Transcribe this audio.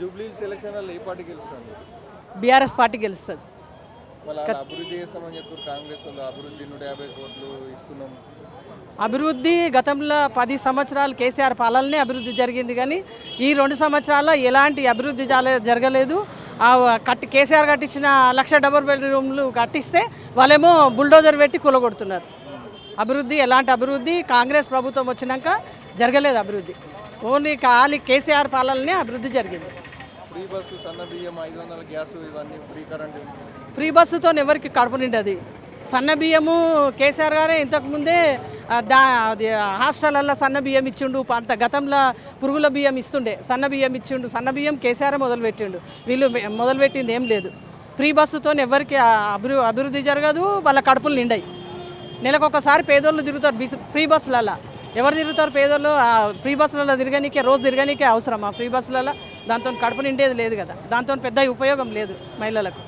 Jubilee ఏ party గెలుస్తుంది? BRS party గెలుస్తుంది. అభివృద్ధి చేస్తామని చెప్పారు కాంగ్రెస్ వాళ్ళు. అభివృద్ధి నూట యాభై కోట్లు ఇస్తున్నాం. అభివృద్ధి గతంలో పది సంవత్సరాలు కేసీఆర్ పాలననే అభివృద్ధి జరిగింది కానీ ఈ రెండు సంవత్సరాల్లో ఎలాంటి అభివృద్ధి జరగలేదు. కట్టి కేసీఆర్ కట్టించిన లక్ష డబుల్ బెడ్రూమ్లు కట్టిస్తే వాళ్ళేమో బుల్డోజర్ పెట్టి కూలగొడుతున్నారు. అభివృద్ధి ఎలాంటి అభివృద్ధి? కాంగ్రెస్ ప్రభుత్వం వచ్చినాక జరగలేదు అభివృద్ధి. ఓన్లీ ఖాళీ కేసీఆర్ పాలననే అభివృద్ధి జరిగింది. ఫ్రీ బస్సు సన్న బియ్యం ఐదు వందల గ్యాస్ ఇవన్నీ ఫ్రీ కరెంట్. ఫ్రీ బస్సుతో ఎవరికి కడుపు నిండది. సన్న బియ్యము కేసీఆర్ గారే ఇంతకుముందే దా అది హాస్టళ్ళల్లో సన్న బియ్యం ఇచ్చిండు అంత గతంలో పురుగుల బియ్యం ఇస్తుండే. సన్న బియ్యం ఇచ్చిండు సన్న బియ్యం కేసీఆర్ మొదలుపెట్టిండు. వీళ్ళు మొదలుపెట్టింది ఏం లేదు. ఫ్రీ బస్సుతో ఎవరికి ఆ అభివృ అభివృద్ధి జరగదు వాళ్ళ కడుపులు నిండాయి. నెలకొకసారి పేదోళ్ళు తిరుగుతారు బిస్ ఫ్రీ బస్సులలో ఎవరు తిరుగుతారు పేదోళ్ళు ఆ ఫ్రీ బస్సులలో తిరగనీకే రోజు తిరగనీకే అవసరం ఆ ఫ్రీ బస్సులలో దాంతో కడుపు నిండేది లేదు కదా. దాంతో పెద్ద ఉపయోగం లేదు మహిళలకు.